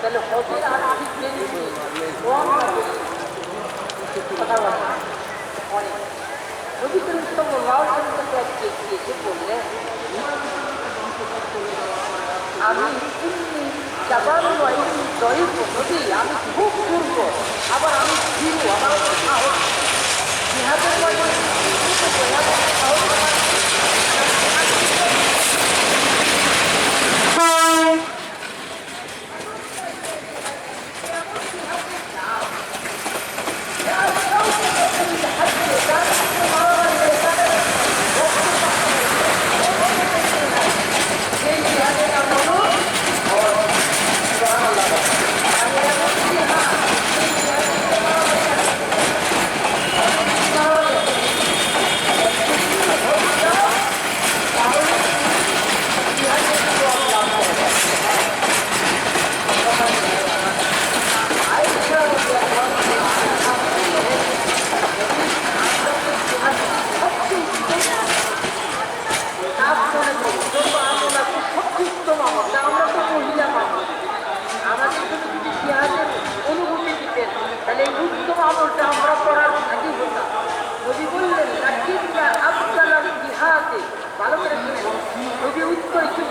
তাহলে হজের আর্থিক বেনিফিট কম? কথা বলেন অনেক নবী করিম সাল্লাল্লাহু আলাইহি ওয়াসাল্লাম একদিকে এসে আমি ইন্নি জাবালু ওয়া ইন্নি দয়ীফু আমি খুব আবার আমি মনে করি কিন্তু আমরা খুব সত্যিষ্ট মানুষ আমরা তো মহিলা মানুষ আমাদের যদি ইতিহাসের অনুভূতি দিতেন তাহলে এই উত্তম আমলটা আমরা করার আগে হতাম নবী বললেন নাকিবরা আফজালার জিহাদে ভালো করে নবী উত্তর কি